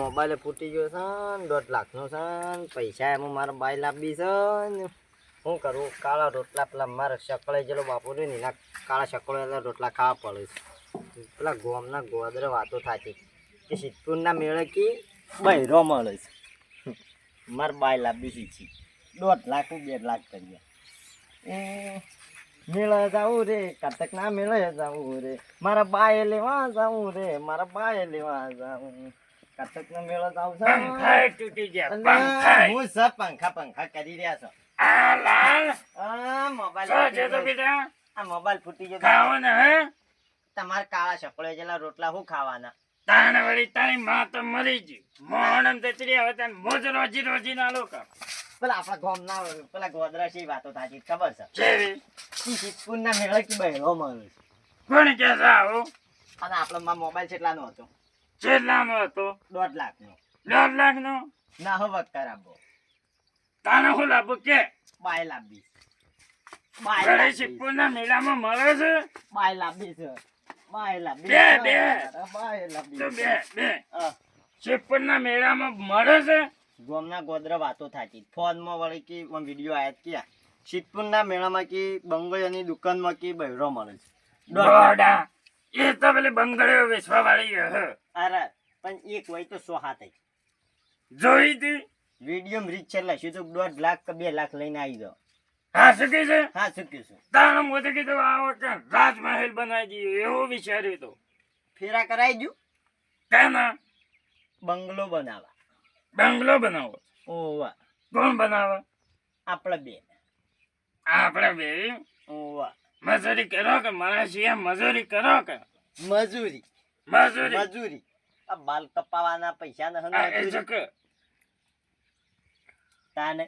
Mobile ફૂટી ગયો છે દોઢ લાખનો છે પૈસા એમાં મારા બાઈ લાવવી છે, ને શું કરું? કાળા રોટલા પેલા મારે શકળે જેલો બાપુ રહ્યો ને એના કાળા શકળો એટલે રોટલા ખાવા પડે છે. પેલા ગોમના ગોદરે વાતો થતી. કે સિદ્ધપુરના મેળે કી બૈરો મળે છે. મારે બાઈ લાવવી શીખી દોઢ લાખ બે લાખ કરીએ એ મેળે જાવું રે કાતક ના મેળે જાવું રે. મારા બાએ લેવા જાવું રે, મારા બાએ લેવા જાવું. કાતક ના મેળે જાવું છે પંખા તૂટી ગયા પંખા. હું સબ પંખા પંખા કરી રહ્યા છો. આ લાલ. આ મોબાઈલ છે તો બેટા? આ મોબાઈલ ફૂટી ગયો. ખાવાના હે? તમાર કાળા શકળો જેલા રોટલા હું ખાવાના? તાણ વળી તારી માં તો મરી ગઈ. મોણમ તેતરી હવે તને મોજ રોજી રોજી ના લોકો પેલા આપણા ગામના પેલા ગોદરા છે વાતો થાતી ખબર છે? કેવી? સિદ્ધપુર ના મેળે કે બહેલો મળે છે. કોણ કે છે અને આપણો માં મોબાઈલ કેટલાનો હતો. કેટલાનો હતો? દોઢ લાખનો. દોઢ લાખ નો ના હવે કરાવો. તાનો હું લાભ કે? બાય લાભી બાય ગળે લાવવી. મેળામાં મળે છે? બાય લાભી છે. બાય લાભી બે, બે. બાય લાભી બે બે. સિપ્પુના મેળામાં મળે છે? ગોમના ગોદરા વાતો થાતી ફોનમાં વળી કે વીડિયો આયા ક્યાં. સિદ્ધપુરના મેળામાં કે બંગળીઓની દુકાનમાં કે બહેરો મળે છે. દોડા એ તો પેલી બંગડીઓ વેચવા વાળી અરે પણ એક હોય તો સો હાથ. જોઈ હતી વીડિયો રીચ છે શું તો દોઢ લાખ કે બે લાખ લઈને આવી ગયો હા સુખી છે? હા સુખી છે. તાણે મોદી કીધું આ વખતે રાજમહેલ બનાવી દઈએ એવું વિચાર્યું તો. ફેરા કરાવી દઉં કેના? બંગલો બનાવવા. બંગલો બનાવો. ઓવા કોણ બનાવવા આપણે બે આપણે બે ઓવા મજૂરી કરો કે મારા સિયા મજૂરી કરો કે? મજૂરી. મજૂરી. મજૂરી. આ બાલ કપાવાના પૈસા ન ચક્કર. તાને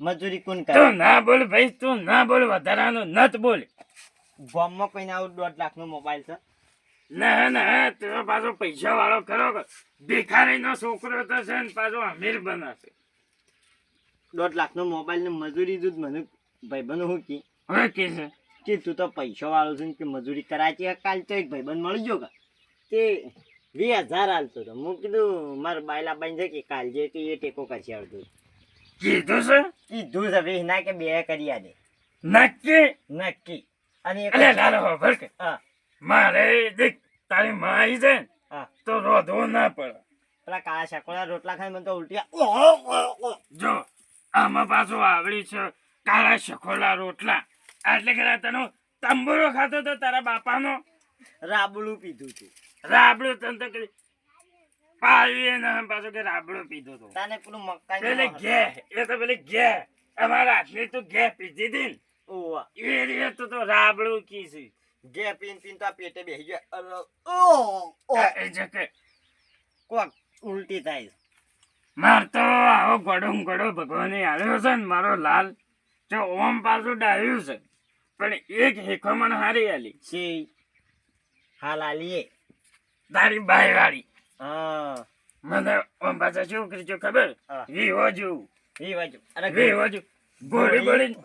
મજૂરી કોણ કરે? તું ના બોલ ભાઈ તું ના બોલ વધારાનો નત બોલ. ગામમાં કોઈને આવું દોઢ લાખ નો મોબાઈલ છે? ના ના તું પાછો પૈસા વાળો ખરો કે. ભિખારી નો છોકરો તો છે ને પાછો અમીર બનાશે. દોઢ લાખ નો મોબાઈલ ને મજૂરી દૂધ મને ભાઈબંધ હું કી? હવે કે છે? કે તું તો પૈસો વાળો છું કે મજૂરી કરાચી આ કાલ તો એક ભાઈબંધ મળી ગયો તે વીસ હજાર હાલતો હતો હું કીધું મારા બાયલા બાઈ છે કે કાલ જે કે એ ટેકો કરશે અડધું. કીધું છે? કીધું છે ભાઈ ના કે બે કરી આદે નક્કી? નક્કી. અને એક લાલો કે. હા. મારે દેખ તારી માં આવી જાય હા. તો રોધવો ના પડે. પેલા કાળા શાકોળા રોટલા ખાઈ મને તો ઉલટી આ- જો આમાં પાછું આવડી છે કાળા શખોલા રોટલા. એટલે કે તનો તંબુરો ખાતો તો તારા બાપાનો? રાબડું પીધું તું. રાબડું તને તો કરી પાવી ને પાછો કે રાબડું પીધું તું. તને પેલું મકાઈ પેલે ઘે એ તો પેલી ઘે અમારા હાથની તું ઘે પીધી હતી ને. ઓવા. એ રીતે તું તો રાબડું કીધી ઘે પીન પીન તો આ પેટે બેસી ગયો. અરે, ઓ ઓ. એ છે કે કોક ઉલટી થાય. માર તો આવો ગડો ગડો ભગવાને આવ્યો છે ને મારો લાલ. જો ઓમ પાછું ડાયું છે. પણ એક હેખમણ હારી આલી. છે હાલ આલીએ. તારી બાઈ વાળી હા. મને ઓમ પાછા શું કર્યું ખબર? વી વિહો વી એ અરે વી જેવું ગોળી ગોળી?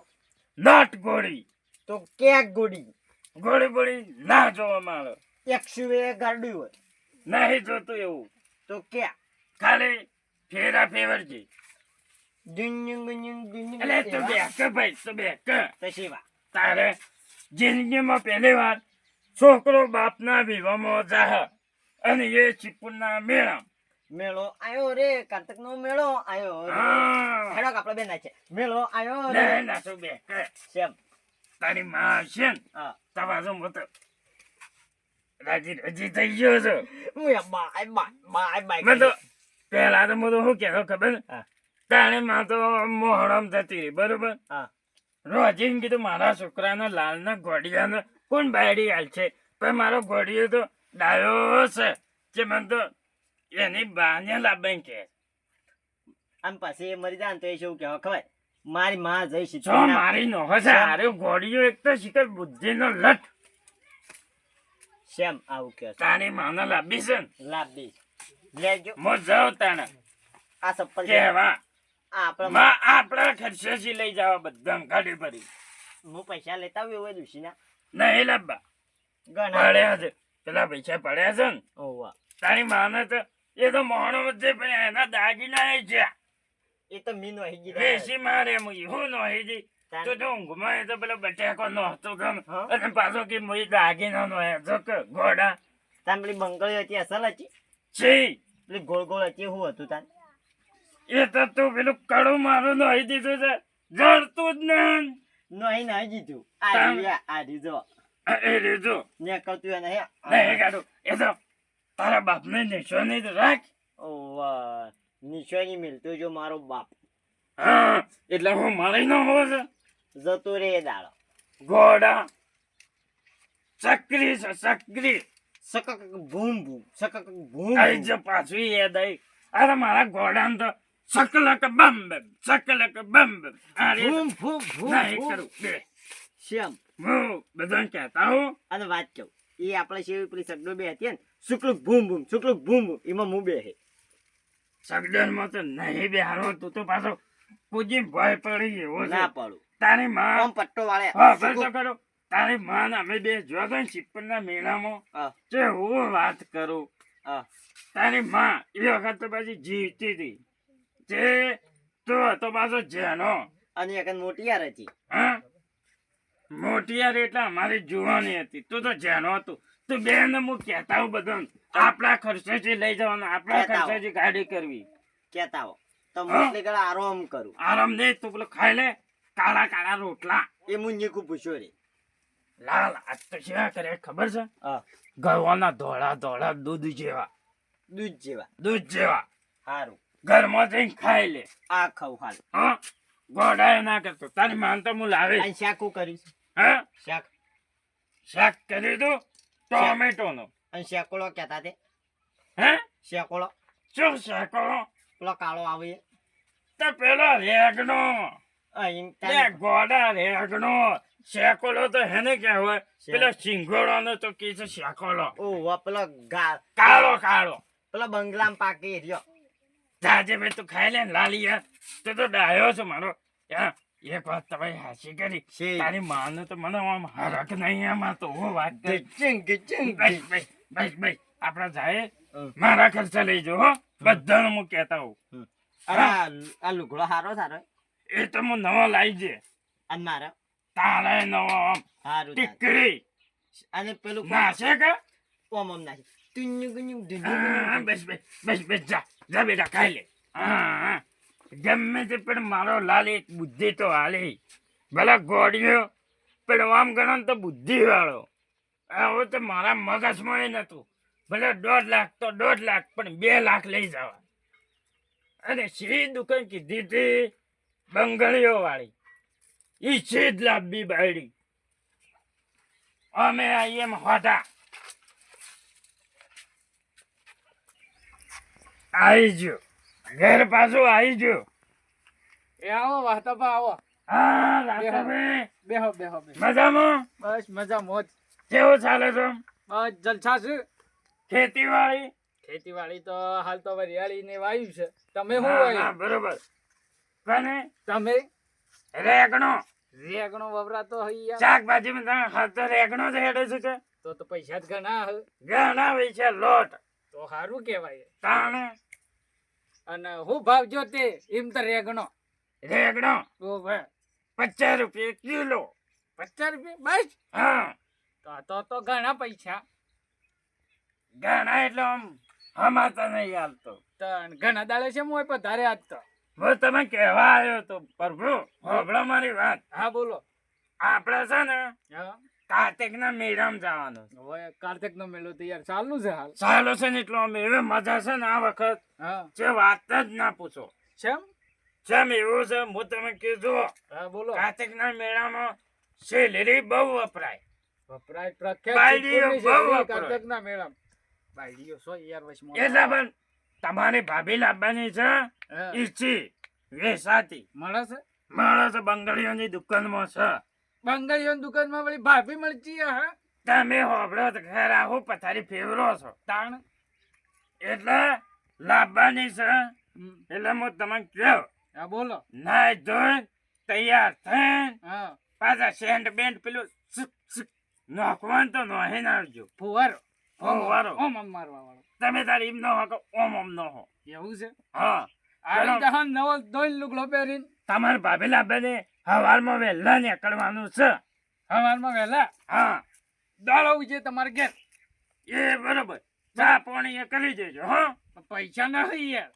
નાટ ગોળી. તો ક્યાંક ગોળી? ગોળી ગોળી ના જોવામાં આવે એકસો એ ગાડ્યું હોય. નહીં જોતું એવું. તો ક્યાં? ખાલી ફેરા ફેવર છે ગુંજું ગુંજું એટલે તો બે કે ભાઈ તો બે કે તો શિવા? તારે જિંદગીમાં પહેલી વાર છોકરો બાપના વિવામાં જાહ. અને એ ચીપુના મેળા. મેળો આયો રે કાર્તક નો મેળો આયો હેડો આપણે બે નાચે. મેળો આયો રે. નાચો બે. સેમ. તારી માં છે ને તમારો મત રાજી રાજી થઈ ગયો છે. હું બાય બાય બાય બાય મેં તો પહેલા તો હું તો શું કહેતો ખબર તારે માં તો મોહરમ થતી બરોબર? હા. રોજીને કીધું મારા છોકરાનો લાલના ઘોડિયાનો કોણ બાયડી હાલ છે. પણ મારો ઘોડિયો તો ડાયો છે. જે મને તો એની બાને લાવવાની કે. આમ પછી મરી જાય તો એ શું કહેવા ખબર? મારી માં જઈ જો મારી નો છે અરે ઘોડિયો એક તો શીખર બુદ્ધિનો લટ શેમ આવું કે તારી માને લાવી છે લાભ લેજો. મો જાવ તાણે. આ સપ્પલ. કેવા? આપણે આપણા ખર્ચેથી લઈ જવા બધા ગાડી ભરી. હું પૈસા લેતા આવ્યો હોય દુશીના? નહીં લાબા પડ્યા છે. પેલા પૈસા પડ્યા છે ને. ઓવા તારી માને તો એ તો મોણો વચ્ચે પણ એના દાગીના એ છે. એ તો મીનો હઈ ગઈ. બેસી મારે હું એવું નો હેજી તો તો ઊંઘમાં એ તો પેલો બટેકો નો હતો ગમ અને પાછો કે મોઈ દાગીના નો હે જો કે ઘોડા. તાન પેલી બંગળી હતી અસલ હતી? છે. પેલી ગોળ ગોળ હતી શું હતું તાન. એ તો તું પેલું કડું મારું નહીં દીધું છે. જડતું જ નહીં નહીં હઈ દીધું. આ. રહ્યા આ રીજો એ લીધું. ને કતું એને હે? નહીં કાઢું એ તો તારા બાપને નિશાની તો રાખ. ઓ નિશાની મિલતો જો મારો બાપ. હા એટલે હું મારી ન હોવ છે. જતો રે દાડો. ઘોડા. ચકરી છે ચકરી. સકક ભૂમ ભૂમ સકક ભૂમ આઈ જ પાછું એ દઈ. અરે મારા ઘોડાને તો સકલક બમ બમ સકલક બમ બમ આ રે ફૂમ ફૂમ ભૂમ નહીં ભૂમ. કરું બે શ્યામ હું બધાને કહેતા હું અને વાત કહું એ આપણે શેવી પેલી સગડો બે હતી ને શુક્લુક ભૂમ ભૂમ શુક્લુક ભૂમ ભૂમ એમાં હું બે હે સગડનમાં તો નહીં બેહારો તું તો પાછો પૂજી ભય પડી એવો ના પડું તારી માં આમ પટ્ટો વાળે હા બસ કરો તારી માં ને અમે બે જોગન તો ને મેળામાં જે હું વાત કરું તારી માં એ વખત તો પછી જીવતી હતી જે તો હતો પાછો જેનો. અને એક મોટિયાર હતી. હા? મોટિયાર એટલે અમારી જુવાની હતી. તું તો જેનો હતું. તું બેન હું કહેતા હું બધું આપણા ખર્ચેથી લઈ જવાનો આપણા કહેતા હો. ખર્ચેથી ગાડી કરવી. કેતા હો તો મોટલી ગળા આરામ કરું. આરામ દે તું પેલો ખાઈ લે. કાળા કાળા રોટલા. એ મુંજી કુ પૂછ્યો રે. લાલ આ તો શું કરે ખબર છે? હા. ગવાના ધોળા ધોળા દૂધ જેવા. દૂધ જેવા. દૂધ જેવા. સારું ઘરમાં જઈને ખાઈ લે. આ ખાવ હાલ. હા? ગોડાય ના કરતો. તારી માન તો હું લાવે શાકું કર્યું કરીશ હા? શાક. શાક કરી તું ટોમેટો નો અને શેકોળો કહેતા તે? હે? શેકોળો. શું શેકોળો? પેલો કાળો આવે. તો પેલો રેગનો. ગોડા રેગનો. શેકોલો તો હેને કહેવાય? પેલો સિંગોળો નો તો કે છે શેકોલો ઓહો પેલો કાળો કાળો. પેલો બંગલામાં પાકી રહ્યો. જાજે ભાઈ તું ખાઈ લે ને લાલી યાર તું તો ડાયો છો મારો. એક વાત તમે હાસી કરી? તારી માનો તો મને આમ હરક નહીં આમાં તો હું વાત કરી. ગચંગ ગચંગ બસ બસ બસ બસ. આપણા જાય મારા ખર્ચા લઈજો હો. બધાને હું કહેતા હોઉં. અરે આ લુગડો હારો સારો એ તો હું નવો લાવી છે અને મારો? તારે નવો આમ. હારું ટીકડી અને પેલું નાશે કે? ઓમ ઓમ નાશે. ધુન્યુ બસ બસ બસ બસ જા. જા બેટા ખાઈ લે. હા. ગમે તે પણ મારો લાલ એક બુદ્ધિ તો હાલે. ભલે ગોળીઓ, પણ આમ ગણો તો બુદ્ધિવાળો. હવે તો મારા મગજમાં એ નહોતું ભલે દોઢ લાખ તો દોઢ લાખ, પણ બે લાખ લઈ જવા. અને શ્રી દુકાન કીધી હતી? બંગળીઓ વાળી ઈ છે જ લાંબી બાયડી અમે એમ હોટા આઈ ગયો ઘર પાછું આવી ગયો એ આવો વાહતાપા આવો. હા રાધાભાઈ બેહો બેહો મજામાં? બસ મજા મોજ કેવું ચાલે છે? બસ જલસા છે. ખેતીવાડી? ખેતીવાડી તો હાલ તો વરિયાળી ને વાયુ છે. તમે શું વાયુ? બરોબર. કને? તમે? રેગણો. રેગણો વવરાતો હોય શાકભાજીમાં તમે ખાતો રેગણો જ હેડે છે કે? તો તો પૈસા જ ઘણા ઘણા છે લોટ. તો સારું કહેવાય. તાણે. અને હું ભાવ જો તે એમ તો રેગણો. રેગણો? ઓ ભાઈ. પચાસ રૂપિયા કિલો. પચાસ રૂપિયા? બસ? હા. તો તો તો ઘણા પૈસા. ઘણા એટલે આમ હમાતા નહીં હાલતો. તણ ઘણા દાડે છે મોય પધારે આજ તો. હું તમે કહેવા આવ્યો તો પ્રભુ હોભળો મારી વાત. હા બોલો. આપણે છે ને હા. કાર્તિકના મેળામાં જવાનું હવે કાર્તિક નો મેળો તો યાર ચાલુ છે હાલ. ચાલુ છે ને એટલો મેળો મજા છે ને આ વખત. જે વાત જ ના પૂછો. કેમ જેમ એવું છે હું તમે કીધું. બોલો. કાર્તિકના મેળામાં સેલેરી બહુ વપરાય. વપરાય પ્રખ્યાત બહુ શેરડી વપરાય. મેળામાં. બાયડીઓ સો યાર વચમાં. એટલે પણ તમારી ભાભી લાવવાની છે. ઈચ્છી વેસાતી. મળે છે? માણસ બંગડીઓની દુકાનમાં છે. બંગાળીઓની દુકાનમાં વળી ભાભી મળતી હા તમે હોબળો તો ખરા હું પથારી ફેવરો છો. તાણ? એટલે લાવવાની છે એટલે હું તમને કહ્યું હા બોલો. નાય ધોઈ તૈયાર થઈને હા. પાછા સેન્ટ બેન્ટ પેલું નાખવાનું તો નોહી નાખજો ફુવારો ફુવારો. ઓમ ઓમ મારવા વાળો. તમે તારી એમ ન હો કે ઓમ ઓમ ન હો. એવું છે? હા. દહન નવો ધોઈ લુગડો પહેરીને. તમારે ભાભી બેને હવારમાં વહેલા નીકળવાનું છે. સવારમાં વહેલા? હા. દાળ આવું છે તમારે ઘેર? એ બરોબર. ચા પાણી એ કરી દેજો હા. પૈસા નહીં યાર.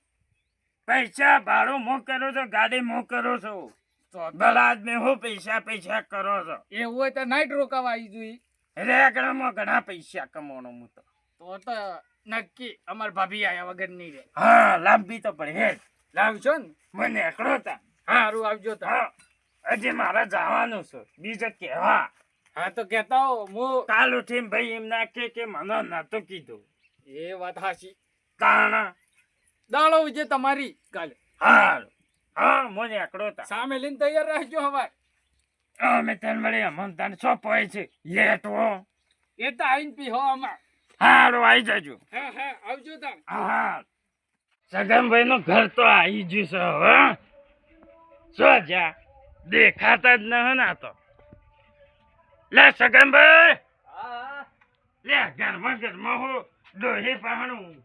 પૈસા ભાડું મો કરો છો ગાડી મો કરો છો. તો બળાદ મેં હું પૈસા પૈસા કરો છો. એવું હોય તો નાઈટ રોકાવા આવી જોઈએ. રેગડામાં ઘણા પૈસા કમાવાનો હું તો. તો તો નક્કી અમાર ભાભી આયા વગર નહીં રે હા લાંબી તો પડે હે લાવજો ને. મને એકડો તા. હારું આવજો તો. હા. હજી મારે જવાનું છે. બીજે કેવા? હા તો કેતા હો હું કાલ ઉઠીને ભાઈ એમ ના કે કે મને નતું કીધું. એ વાત હાચી. તાણા? દાડો ઉજે તમારી કાલે. હા હા મને એકડો તા. સામે લઈને તૈયાર રાખજો હવે અમે તને મળી અમન તને પોય છે. લેટવો એ તો આવીને પી હો આમાં. હારું આવી જજો. હા હા આવજો તા હા. સગનભાઈ નું ઘર તો આવી ગયું છે હવે શું જા? દેખાતા જ ન ના તો. લે સગનભાઈ! લે ઘરમાં ઘરમાં હું દોહી પહાણું.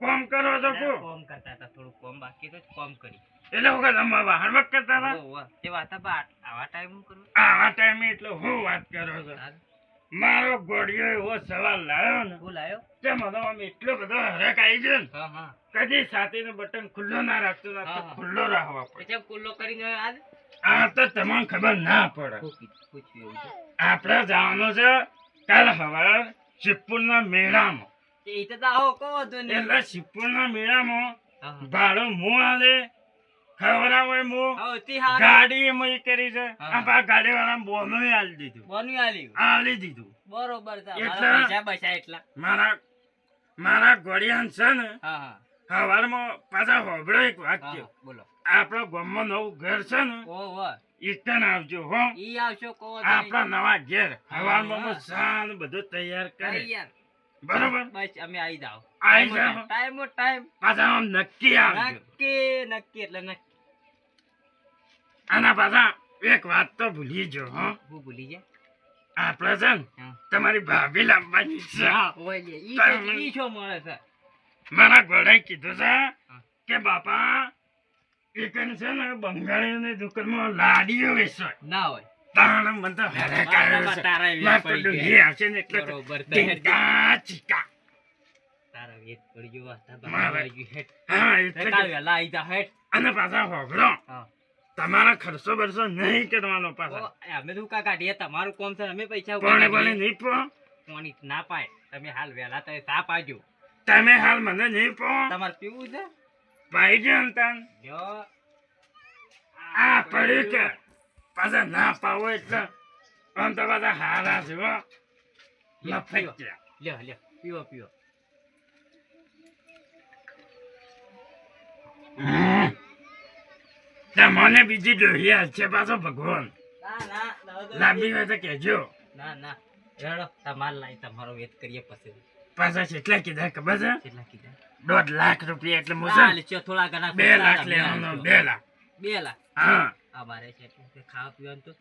કોમ કરો તો કો કોમ કરતા હતા થોડું કોમ બાકી તો કોમ કરી એટલે હું તમે વાહણ કરતા હતા? તે વાત આવા ટાઈમ હું કરું આવા ટાઈમે એટલે હું વાત કરો છો? મારો ગોળિયો એવો સવાલ લાવ્યો ને હું આવ્યો તે મને આમ એટલો બધો હરક આવી ગયો ને કદી છાતીનું બટન ખુલ્લો ના રાખતો ના ખુલ્લો રાખવા પડે. ખુલ્લો કરીને આજ? આ તો તમને ખબર ના પડે. આપણે જવાનું છે કાલ સવારે શિવપુરના મેળામાં. ઈ તો દાહો કહો તો એટલે શિવપુરના મેળામાં. ભાડું હું આલે ખવડાવે હું. હા તે હારું. ગાડી એમ કરી છે. આ ગાડી વાળા બોનું આલી દીધું. બન્યું આલ્યું. આલી દીધું. બરોબર છે. મારા પૈસા બચ્યા એટલા. મારા છે ને હા હા. પાછા હોબળો એક વાક્ય હા બોલો. આપણા ગામમાં નવું ઘર છે ને ઓહો ઈટન આવજો હો. ઈ આવશો કો આપણા નવા ઘેર. હવારમાં સાન બધું તૈયાર કરી. બરોબર? બસ અમે આવી જાવ આવી જાઓ. Time time. પાછા આમ નક્કી આવજો. નક્કી નક્કી એટલે નક્કી. આના પાછા એક વાત તો ભૂલી જો હો. હું ભૂલી જાય આપણે છે ને તમારી ભાભી લાવવાની છે. મારા ઘોડાએ કીધું છે કે બાપા એકન છે ને બંગાળીની દુકાનમાં લાડીઓ વેચવાય ના હોય. તાણ મને તો હેરે કર્યો છે. મારે તો પડી આવશે ને એટલે ચીકા. હતા મારે. હા એટલે કાલ વહેલા આવી જા હેઠ. અને પાછા હોભળો હા. તમારા ખર્ચો બરસો નહીં કરવાનો પાછા. અમે તો કાઢીએ તમારું કોમ છે અમે પૈસા પણ કોણે નહીં પો. કોની ના પાય. તમે હાલ વેલા તો સાપ આવજો તમે હાલ મને નહીં પો. તમારે પીવું છે? પાઈ ગયો અંતન. તાન જો. આ પડ્યું કે પાછા ના પાવો એટલે આમ તો પાછા હારા છે હો લફાઈ ગયા. લ્યો લ્યો પીવો પીવો હમ. તે મને બીજી ડોહી છે પાછો ભગવાન. લાંબી હોય તો કેજો ના ના રેડો તમાર લાઈ તમારો વેત કરીએ પછી. પાછા કેટલા કીધા ખબર છે? કેટલા કીધા. દોઢ લાખ રૂપિયા એટલે ચાલ ને થોડા ઘણા બે લાખ લેવાનો બે લાખ. બે લાખ. હા. અમારે છે કે ખાવા પીવાનું તો.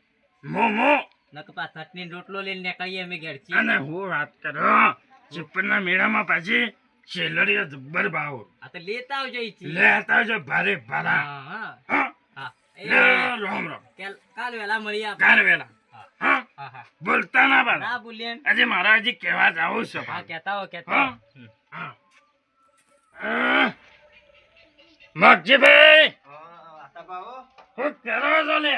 મોમો નક પા ચટણી રોટલો લઈને નીકળીએ અમે ઘેર અને હું વાત કરો ચીપરના મેળામાં પાછી શેલરીઓ જબ્બર ભાવ આ તો લેતા આવજો લેતા આવજો ભારે ભારા. હા. રામ રામ કાલ કાલ વેલા મળીએ આપણે. કાર વેલા. હા. હા? હા હા. બોલતા ના બાર ના ભૂલીએ આજે મારા હજી કહેવા જાવું છે હા કહેતા હો કહેતા હા? હો. હમ. હા. હા. મગજીભાઈ. હું કરો છો લે?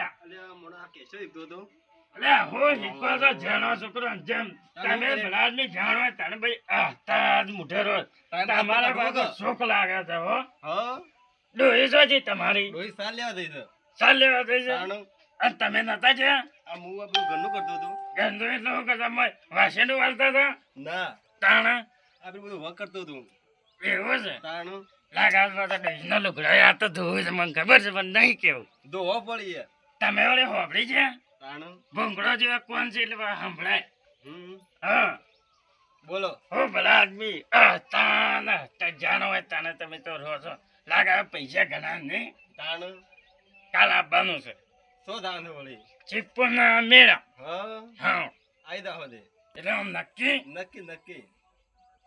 લે હું શીખવો છો જાણો છોકરો જેમ તમે ભલાદમી જાણો તને ભાઈ આ તાજ મુઠેરો તમારા પાસે શોખ લાગે છે હો. ડોહી તમારી? સાલ લેવા થઈ છે અને તમે નતા છે ગંદુ એટલે હું મેં વાસણું વાળતા હતા. તાણ? એવું છે? લાગે આ તો લુગડો આ તો ધોવું છે મને ખબર છે પણ નહીં કેવું. તમે વળી હોભળી છે ભૂંગળો જેવા કોણ છે એટલે સંભળાય. હા. બોલો. હો ભલા આદમી. આ તાન જાણો હોય તાને તમે તો રહો છો. લાગે પૈસા ઘણા નહીં તાણ. કાલ આપવાનું છે. શું છે વળી? ચીપના મેળા. હા? આઈ દા હોદે એટલે આમ નક્કી? નક્કી નક્કી.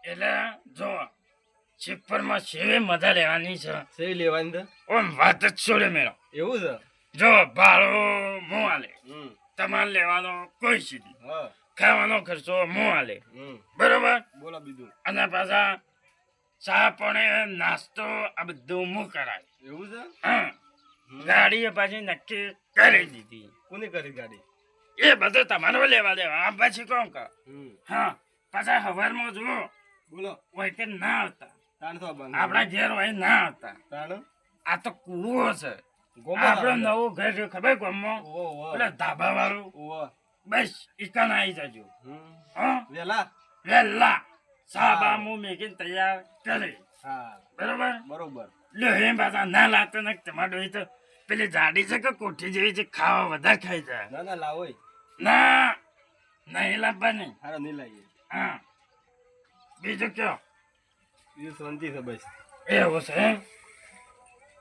એટલે જો ચીપરમાં સેવે મજા લેવાની છે. સહી લેવાની ઓમ વાત જ છોડે મેળો. એવું છે? જો ભાડો મો આલે. તમારે લેવાનો કોઈ સીધી. ખાવાનો ખર્ચો મો આલે. બરોબર? બોલો બીજું. અને પાછા ચા પણ નાસ્તો આ બધું મો કરાય. એવું છે? હા. ગાડીએ પાછી નક્કી કરી દીધી. કોની કરી ગાડી? એ બધું તમારે લેવા દેવા. આ પછી કોણ કર. હા પાછા હવારમાં જુઓ. બોલો. હોય કે ના આવતા. આપણા ઘેર હોય ના આવતા. આ તો કૂવો છે. આપડે. નવું ઘર છે ખબર ઓવો એટલે ધાબા વાળું બસ ઇકન આવી જજો. વેલા? વેલા. સાબા મુ મેકીને તૈયાર કરે. બરોબર? બરોબર. લ્યો હે પાછા ના લાગતો ને તમારે તો પેલી જાડી છે કે કોઠી જેવી છે ખાવા વધારે ખાઈ જાય. ના ના લાવો. ના નહીં લાવવાની. હારો નહીં લાવીએ. હા. બીજું કયો? બીજું શાંતિ છે બસ. એવું છે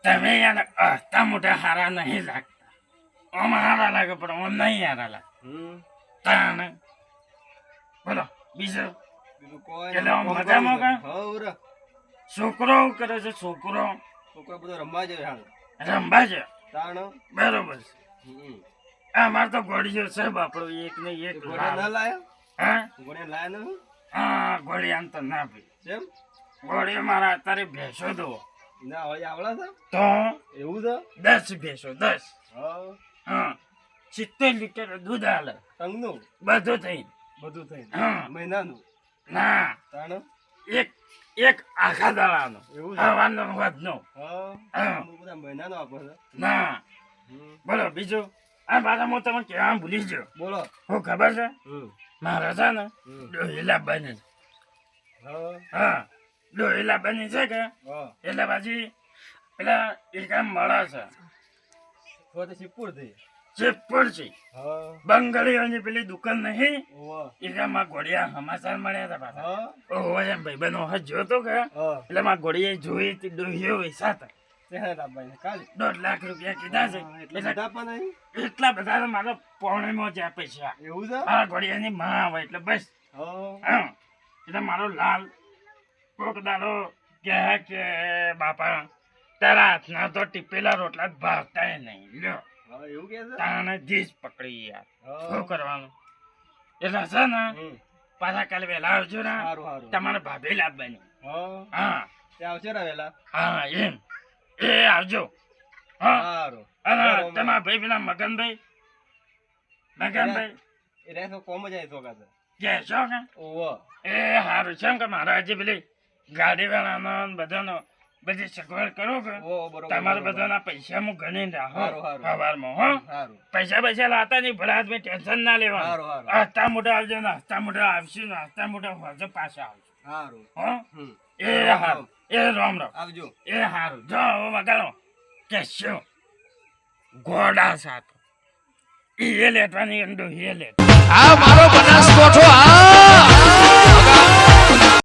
તમે યાર હસતા મોટા હારા નહીં લાગતા. આમ હારા લાગે પણ આમ નહીં હારા લાગે. હમ. તાને બોલો બીજું. છોકરો કરે છે? છોકરો? છોકરો બધો રમવા જાય રમવા છે તાણ? બરોબર. આ મારે તો ઘોડીઓ છે બાપડો એક ને એક ઘોડિયા ના લાયો? હા? ઘોડિયા લાયા ને? હા ઘોડી આમ તો ના ભાઈ. કેમ ઘોડી મારા અત્યારે ભેંસો દો. ના હોય આવડા છે? તો? એવું છે? દસ ભેંસો દસ. હા. હા. સિત્તેર લીટર દૂધ હાલે તંગનું બધું થઈ બધું થઈ. મહિનાનું? ના. તાણ? એક એક આખા દાડાનો? હવાનો વધનો ના બોલો બીજું? આ પાછા હું તમે કહેવા ભૂલી ગયો. બોલો. હું ખબર છે? મારા છે ને. ડોહીલા બની છે. હા. ડોહીલા બની છે કે? એટલે પછી પેલા એક આમ મળે છે. તો સિપ્પુર થઈ. ચેપર છે બંગડીઓની પેલી દુકાન નહીં? એટલે આમાં ઘોડિયા સમાચાર મળ્યા હતા પાછા. ઓહો એમ ભાઈ બનો હજ જોતો કે? એટલે માં ઘોડીએ જોઈ તે ડોહીઓ વૈસા હતા દોઢ લાખ રૂપિયા કીધા છે. એટલે બધા મારો મારા પોણેમાં જ્યાં પૈસા એવું છે? મારા ઘોડિયાની માં આવે એટલે બસ. એટલે મારો લાલ કોક દાડો કે બાપા તારા હાથના તો ટીપેલા રોટલા જ ભાવતા નહીં. લ્યો. હા એવું કે છે? તાણે જીજ પકડી યાર. શું કરવાનું? એટલે છે ને પાછા કાલે વહેલા આવજો ને. સારું સારું તમારે ભાભી લાવવાની હા. હા. આવશે ને વેલા હા એમ. એ આવજો. હા. અને તમારા ભાઈ પેલા મગનભાઈ? મગનભાઈ? એ કોમ જાય છે કે ઓવા એ હારું છે કે મારા હજી પેલી ગાડી વાળાનો બધાનો બધી સગવડ કરો કે ઓ તમારે. બધાના પૈસા હું ગણી રાખો હારું, હારું. સવારમાં હો. પૈસા પૈસા લાતા નહીં ભલા તમે ટેન્શન ના લેવા હસતા મોટા આવજો ને હસતા મોટા આવશું ને હસતા મોટા હોજો પાછા આવજો. હો? એ હારું. એ રામ રામ. આવજો. એ હારું. જો હવે વગાડો. કે શું ઘોડા સાથે એ લેટવાની અંડો એ લેટ આ મારો બનાસકોઠો આ